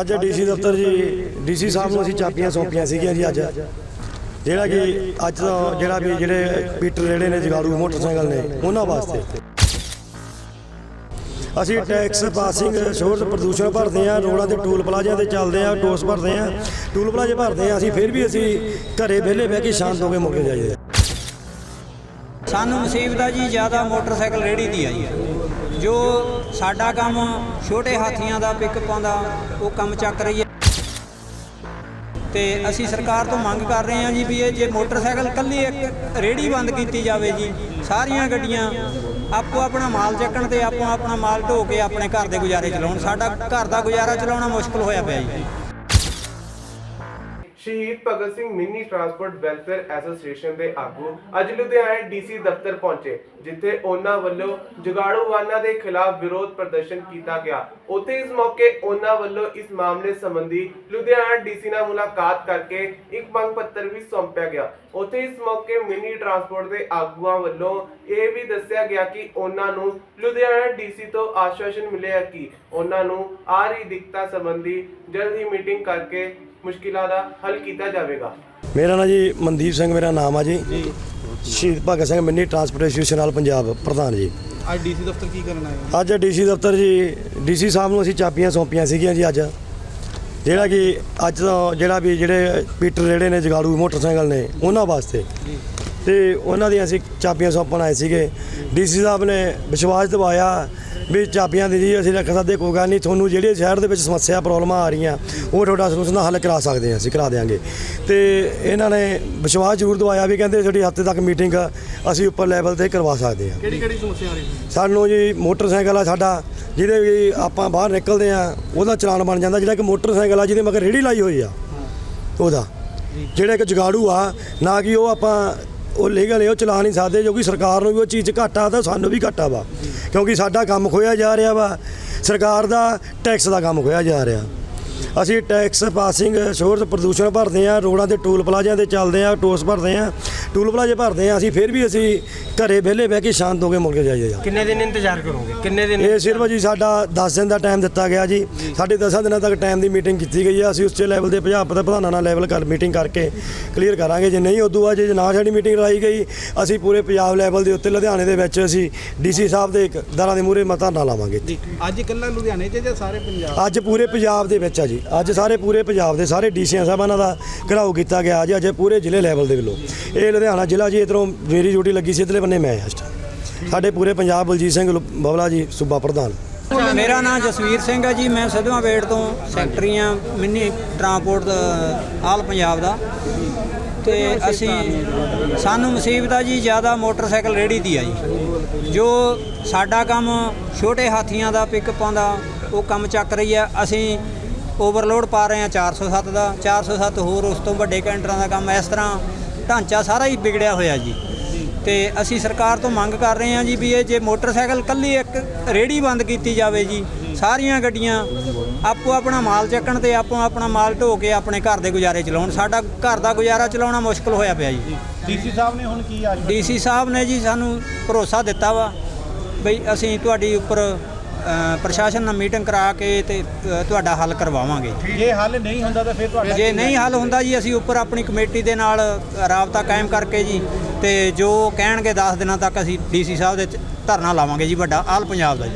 ਅੱਜ ਡੀਸੀ ਦਫ਼ਤਰ ਜੀ, ਡੀਸੀ ਸਾਹਿਬ ਨੂੰ ਅਸੀਂ ਚਾਬੀਆਂ ਸੌਂਪੀਆਂ ਸੀਗੀਆਂ ਜੀ ਅੱਜ। ਜਿਹੜਾ ਕਿ ਅੱਜ ਤੋਂ ਜਿਹੜਾ ਵੀ ਜਿਹੜੇ ਪੀਟਰ ਜਿਹੜੇ ਨੇ ਜਗਾੜੂ ਮੋਟਰਸਾਈਕਲ ਨੇ, ਉਹਨਾਂ ਵਾਸਤੇ। ਅਸੀਂ ਟੈਕਸ ਪਾਸਿੰਗ, ਸ਼ੋਰ ਪ੍ਰਦੂਸ਼ਣ ਭਰਦੇ ਆ ਰੋਡਾਂ ਤੇ ਟੂਲ ਪਲਾਜ਼ਿਆਂ ਤੇ ਚੱਲਦੇ ਆ ਟੋਸ ਭਰਦੇ ਆ ਟੂਲ ਪਲਾਜ਼ੇ ਭਰਦੇ ਆ ਅਸੀਂ ਫਿਰ ਵੀ ਅਸੀਂ ਘਰੇ ਵਿਹਲੇ ਬਹਿ ਕੇ ਸ਼ਾਂਤ ਹੋ ਕੇ ਮੁੜ ਜਾਈਏ ਸਾਨੂੰ ਮੁਸੀਬਤ ਆ ਜੀ, ਜ਼ਿਆਦਾ ਮੋਟਰਸਾਈਕਲ ਰੇੜੀ ਦੀ ਆ ਜੀ। ਜੋ ਸਾਡਾ ਕੰਮ ਛੋਟੇ ਹਾਥੀਆਂ ਦਾ ਪਿੱਕ ਪਾਉਂਦਾ ਉਹ ਕੰਮ ਚੱਕ ਰਹੀ ਹੈ। ਤੇ ਅਸੀਂ ਸਰਕਾਰ ਤੋਂ ਮੰਗ ਕਰ ਰਹੇ ਹਾਂ ਜੀ ਵੀ ਇਹ ਜੇ ਮੋਟਰਸਾਈਕਲ ਕੱਲੀ ਇੱਕ ਰੇੜੀ ਬੰਦ ਕੀਤੀ ਜਾਵੇ ਜੀ, ਸਾਰੀਆਂ ਗੱਡੀਆਂ ਆਪੋ ਆਪਣਾ ਮਾਲ ਚੱਕਣ ਤੇ ਆਪੋ ਆਪਣਾ ਮਾਲ ਢੋ ਕੇ ਆਪਣੇ ਘਰ ਦੇ ਗੁਜ਼ਾਰੇ ਚਲਾਉਣ। ਸਾਡਾ ਘਰ ਦਾ ਗੁਜ਼ਾਰਾ ਚਲਾਉਣਾ ਮੁਸ਼ਕਲ ਹੋਇਆ ਪਿਆ ਜੀ। Shaheed Bhagat Singh mini transport welfare association ਦੇ ਆਗੂ ਅੱਜ ਲੁਧਿਆਣਾ ਡੀਸੀ ਦਫ਼ਤਰ ਪਹੁੰਚੇ, ਜਿੱਥੇ ਉਹਨਾਂ ਵੱਲੋਂ ਜੁਗਾੜੂ ਦੇ ਖਿਲਾਫ ਵਿਰੋਧ ਪ੍ਰਦਰਸ਼ਨ ਕੀਤਾ ਗਿਆ। ਉੱਥੇ ਇਸ ਮੌਕੇ ਉਹਨਾਂ ਵੱਲੋਂ ਇਸ ਮਾਮਲੇ ਸੰਬੰਧੀ ਲੁਧਿਆਣਾ ਡੀਸੀ ਨਾਲ ਮੁਲਾਕਾਤ ਕਰਕੇ ਇੱਕ ਮੰਗ ਪੱਤਰ ਵੀ ਸੌਂਪਿਆ ਗਿਆ। ਉੱਥੇ ਇਸ ਮੌਕੇ ਮਿੰਨੀ ਟਰਾਂਸਪੋਰਟ ਦੇ ਆਗੂਆਂ ਵੱਲੋਂ ਇਹ ਵੀ ਦੱਸਿਆ ਗਿਆ ਕਿ ਉਹਨਾਂ ਨੂੰ ਲੁਧਿਆਣਾ ਡੀਸੀ ਤੋਂ ਆਸ਼ਵਾਸਨ ਮਿਲਿਆ ਕਿ ਉਹਨਾਂ ਨੂੰ ਆ ਰਹੀ ਦਿੱਕਤਾਂ ਸੰਬੰਧੀ ਜਲਦ ਹੀ ਮੀਟਿੰਗ ਕਰਕੇ ਮੁਸ਼ਕਿਲਾਂ ਦਾ ਹੱਲ ਕੀਤਾ ਜਾਵੇਗਾ। ਮੇਰਾ ਨਾਂ ਜੀ ਮਨਦੀਪ ਸਿੰਘ ਮੇਰਾ ਨਾਮ ਆ ਜੀ। Shaheed Bhagat Singh mini transport association ਨਾਲ ਪੰਜਾਬ ਪ੍ਰਧਾਨ ਜੀ। ਅੱਜ ਡੀਸੀ ਦਫ਼ਤਰ ਕੀ ਕਰਨ ਆਏ ਹੋ? ਅੱਜ ਡੀਸੀ ਦਫ਼ਤਰ ਜੀ ਡੀਸੀ ਸਾਹਿਬ ਨੂੰ ਅਸੀਂ ਚਾਬੀਆਂ ਸੌਂਪੀਆਂ ਸੀਗੀਆਂ ਜੀ ਅੱਜ। ਜਿਹੜਾ ਕਿ ਅੱਜ ਤੋਂ ਜਿਹੜਾ ਵੀ ਜਿਹੜੇ ਪੀਟਰ ਜਿਹੜੇ ਨੇ ਜਗਾੜੂ ਮੋਟਰਸਾਈਕਲ ਨੇ ਉਹਨਾਂ ਵਾਸਤੇ। ਤੇ ਉਹਨਾਂ ਦੀਆਂ ਅਸੀਂ ਚਾਬੀਆਂ ਸੌਂਪਣ ਆਏ ਸੀਗੇ। ਡੀਸੀ ਸਾਹਿਬ ਨੇ ਵਿਸ਼ਵਾਸ ਦਿਵਾਇਆ ਵੀ ਚਾਬੀਆਂ ਦੀ ਜੀ ਅਸੀਂ ਰੱਖ ਸਕਦੇ ਕੋਈ ਗੱਲ ਨਹੀਂ। ਤੁਹਾਨੂੰ ਜਿਹੜੇ ਸ਼ਹਿਰ ਦੇ ਵਿੱਚ ਸਮੱਸਿਆ ਪ੍ਰੋਬਲਮਾਂ ਆ ਰਹੀਆਂ ਉਹ ਤੁਹਾਡਾ ਸੋਲੂਸ਼ਨ ਦਾ ਹੱਲ ਕਰਾ ਸਕਦੇ ਹਾਂ ਅਸੀਂ ਕਰਾ ਦੇਵਾਂਗੇ ਤੇ ਇਹਨਾਂ ਨੇ ਵਿਸ਼ਵਾਸ ਜ਼ਰੂਰ ਦਿਵਾਇਆ ਵੀ ਕਹਿੰਦੇ ਤੁਹਾਡੀ ਹਫ਼ਤੇ ਤੱਕ ਮੀਟਿੰਗ ਅਸੀਂ ਉੱਪਰ ਲੈਵਲ ਤੇ ਕਰਵਾ ਸਕਦੇ ਹਾਂ। ਕਿਹੜੀ ਕਿਹੜੀ ਸਮੱਸਿਆ ਆ ਰਹੀ ਸਾਨੂੰ ਜੀ ਮੋਟਰਸਾਈਕਲ ਆ ਸਾਡਾ ਜਿਹਦੇ ਵੀ ਆਪਾਂ ਬਾਹਰ ਨਿਕਲਦੇ ਆ ਉਹਦਾ ਚਲਾਨ ਬਣ ਜਾਂਦਾ ਜਿਹੜਾ ਕਿ ਮੋਟਰਸਾਈਕਲ ਆ ਜਿਹਦੇ ਮਗਰ ਰੇੜੀ ਲਾਈ ਹੋਈ ਆ ਉਹਦਾ। ਜਿਹੜਾ ਇੱਕ ਜਗਾੜੂ ਆ ਨਾ ਕਿ ਉਹ ਆਪਾਂ ਉਹ ਲੀਗਲ ਹੈ ਉਹ ਚਲਾ ਨਹੀਂ ਸਕਦੇ ਜੋ ਕਿ ਸਰਕਾਰ ਨੂੰ ਵੀ ਉਹ ਚੀਜ਼ 'ਚ ਘਾਟਾ ਤਾਂ ਸਾਨੂੰ ਵੀ ਘਾਟਾ ਵਾ। ਕਿਉਂਕਿ ਸਾਡਾ ਕੰਮ ਖੋਇਆ ਜਾ ਰਿਹਾ ਵਾ। ਸਰਕਾਰ ਦਾ, ਟੈਕਸ ਦਾ ਕੰਮ ਖੋਇਆ ਜਾ ਰਿਹਾ। ਅਸੀਂ ਟੈਕਸ ਪਾਸਿੰਗ, ਸ਼ੋਰ ਪ੍ਰਦੂਸ਼ਣ ਭਰਦੇ ਆ ਰੋਡਾਂ ਤੇ ਟੂਲ ਪਲਾਜ਼ਿਆਂ ਤੇ ਚੱਲਦੇ ਆ ਟੋਸ ਭਰਦੇ ਆ ਟੂਲ ਪਲਾਜ਼ੇ ਭਰਦੇ ਆ ਅਸੀਂ ਫਿਰ ਵੀ ਅਸੀਂ ਘਰੇ ਵਿਹਲੇ ਬਹਿ ਕੇ ਸ਼ਾਂਤ ਹੋ ਕੇ ਮੁੜ ਕੇ ਜਾਈਦੇ ਆ ਕਿੰਨੇ ਦਿਨ ਇੰਤਜ਼ਾਰ ਕਰੋਗੇ? ਕਿੰਨੇ ਦਿਨ ਇਹ ਸਿਰਫ ਜੀ ਸਾਡਾ 10 ਦਿਨ ਦਾ ਟਾਈਮ ਦਿੱਤਾ ਗਿਆ ਜੀ। ਸਾਡੇ 10 ਦਿਨਾਂ ਤੱਕ ਟਾਈਮ ਦੀ ਮੀਟਿੰਗ ਕੀਤੀ ਗਈ ਹੈ ਅਸੀਂ ਉਸੇ ਲੈਵਲ ਦੇ ਪੰਜਾਬ ਦੇ ਪ੍ਰਧਾਨਾਂ ਨਾਲ ਲੈਵਲ ਕਰ ਮੀਟਿੰਗ ਕਰਕੇ ਕਲੀਅਰ ਕਰਾਂਗੇ। ਜੇ ਨਹੀਂ ਉਦੋਂ ਬਾਅਦ ਜੇ ਨਾ ਸਾਡੀ ਮੀਟਿੰਗ ਰਾਈ ਗਈ ਅਸੀਂ ਪੂਰੇ ਪੰਜਾਬ ਲੈਵਲ ਦੇ ਉੱਤੇ ਲੁਧਿਆਣੇ ਦੇ ਵਿੱਚ ਅਸੀਂ ਡੀਸੀ ਸਾਹਿਬ ਦੇ ਇੱਕ ਦਰਾਂ ਦੇ ਮੂਹਰੇ ਮਤਾਂ ਨਾ ਲਾਵਾਂਗੇ। ਅੱਜ ਇਕੱਲਾ ਲੁਧਿਆਣੇ 'ਚ ਜਾਂ ਸਾਰੇ ਪੰਜਾਬ? ਅੱਜ ਪੂਰੇ ਪੰਜਾਬ ਦੇ ਵਿੱਚ ਆ ਜੀ। ਅੱਜ ਸਾਰੇ ਪੂਰੇ ਪੰਜਾਬ ਦੇ ਸਾਰੇ ਡੀਸੀਆਂ ਸਾਹਿਬਾਨਾਂ ਦਾ ਘਰਾਓ ਕੀਤਾ ਗਿਆ। ਜੀ ਅੱਜ ਪੂਰੇ ਜ਼ਿਲ੍ਹੇ ਲੈਵਲ ਦੇ ਵੱਲੋਂ। ਇਹ ਲੁਧਿਆਣਾ ਜ਼ਿਲ੍ਹਾ ਜੀ, ਇਧਰੋਂ ਮੇਰੀ ਡਿਊਟੀ ਲੱਗੀ ਸੀ, ਇਧਰਲੇ ਬੰਨੇ ਮੈਂ ਆ ਇਸ time। ਸਾਡੇ ਪੂਰੇ ਪੰਜਾਬ ਬਲਜੀਤ ਸਿੰਘ ਲੁ- ਬਵਲਾ ਜੀ, ਸੂਬਾ ਪ੍ਰਧਾਨ। ਮੇਰਾ ਨਾਮ ਜਸਵੀਰ ਸਿੰਘ ਹੈ ਜੀ, ਮੈਂ ਸਿੱਧਵਾਂ ਵੇੜ ਤੋਂ ਸੈਕਟਰੀ ਹਾਂ ਮਿੰਨੀ ਟਰਾਂਸਪੋਰਟ ਦਾ, ਆਲ ਪੰਜਾਬ ਦਾ। ਤੇ ਅਸੀਂ, ਸਾਨੂੰ ਮੁਸੀਬਤ ਆ ਜੀ, ਜ਼ਿਆਦਾ ਮੋਟਰਸਾਈਕਲ ਰੇੜੀ ਦੀ ਆ ਜੀ। ਜੋ ਸਾਡਾ ਕੰਮ ਛੋਟੇ ਹਾਥੀਆਂ ਦਾ, ਪਿਕਅਪਾਂ ਦਾ, ਉਹ ਕੰਮ ਚੱਕ ਰਹੀ ਹੈ ਅਸੀਂ ਓਵਰਲੋਡ ਪਾ ਰਹੇ ਹਾਂ 407 ਦਾ 407 ਹੋਰ ਉਸ ਤੋਂ ਵੱਡੇ ਕੈਂਟਰਾਂ ਦਾ ਕੰਮ ਇਸ ਤਰ੍ਹਾਂ ਢਾਂਚਾ ਸਾਰਾ ਹੀ ਵਿਗੜਿਆ ਹੋਇਆ ਜੀ। ਤੇ ਅਸੀਂ ਸਰਕਾਰ ਤੋਂ ਮੰਗ ਕਰ ਰਹੇ ਹਾਂ ਜੀ ਵੀ ਇਹ ਜੇ ਮੋਟਰਸਾਈਕਲ ਕੱਲੀ ਇੱਕ ਰੇੜੀ ਬੰਦ ਕੀਤੀ ਜਾਵੇ ਜੀ ਸਾਰੀਆਂ ਗੱਡੀਆਂ ਆਪੋ ਆਪਣਾ ਮਾਲ ਚੱਕਣ ਤੇ ਆਪੋ ਆਪਣਾ ਮਾਲ ਢੋ ਕੇ ਆਪਣੇ ਘਰ ਦੇ ਗੁਜ਼ਾਰੇ ਚਲਾਉਣ। ਸਾਡਾ ਘਰ ਦਾ ਗੁਜ਼ਾਰਾ ਚਲਾਉਣਾ ਮੁਸ਼ਕਲ ਹੋਇਆ ਪਿਆ ਜੀ। ਡੀਸੀ ਸਾਹਿਬ ਨੇ ਹੁਣ ਕੀ ਆਜ ਡੀਸੀ ਸਾਹਿਬ ਨੇ ਜੀ ਸਾਨੂੰ ਭਰੋਸਾ ਦਿੱਤਾ ਵਾ ਬਈ ਅਸੀਂ ਤੁਹਾਡੀ ਉੱਪਰ ਪ੍ਰਸ਼ਾਸਨ ਨਾਲ ਮੀਟਿੰਗ ਕਰਾ ਕੇ ਤੇ ਅ, ਤੁਹਾਡਾ ਹੱਲ ਕਰਵਾਵਾਂਗੇ। ਜੇ ਹੱਲ ਨਹੀਂ ਹੁੰਦਾ ਤਾਂ ਫਿਰ ਤੁਹਾਡਾ ਜੇ ਨਹੀਂ ਹੱਲ ਹੁੰਦਾ ਜੀ ਅਸੀਂ ਉੱਪਰ ਆਪਣੀ ਕਮੇਟੀ ਦੇ ਨਾਲ ਰਾਬਤਾ ਕਾਇਮ ਕਰਕੇ ਜੀ ਤੇ ਜੋ ਕਹਿਣਗੇ 10 ਦਿਨਾਂ ਤੱਕ ਅਸੀਂ ਡੀਸੀ ਸਾਹਿਬ ਦੇ ਚ- ਧਰਨਾ ਲਾਵਾਂਗੇ ਜੀ ਵੱਡਾ ਆਲ ਪੰਜਾਬ ਦਾ ਜੀ।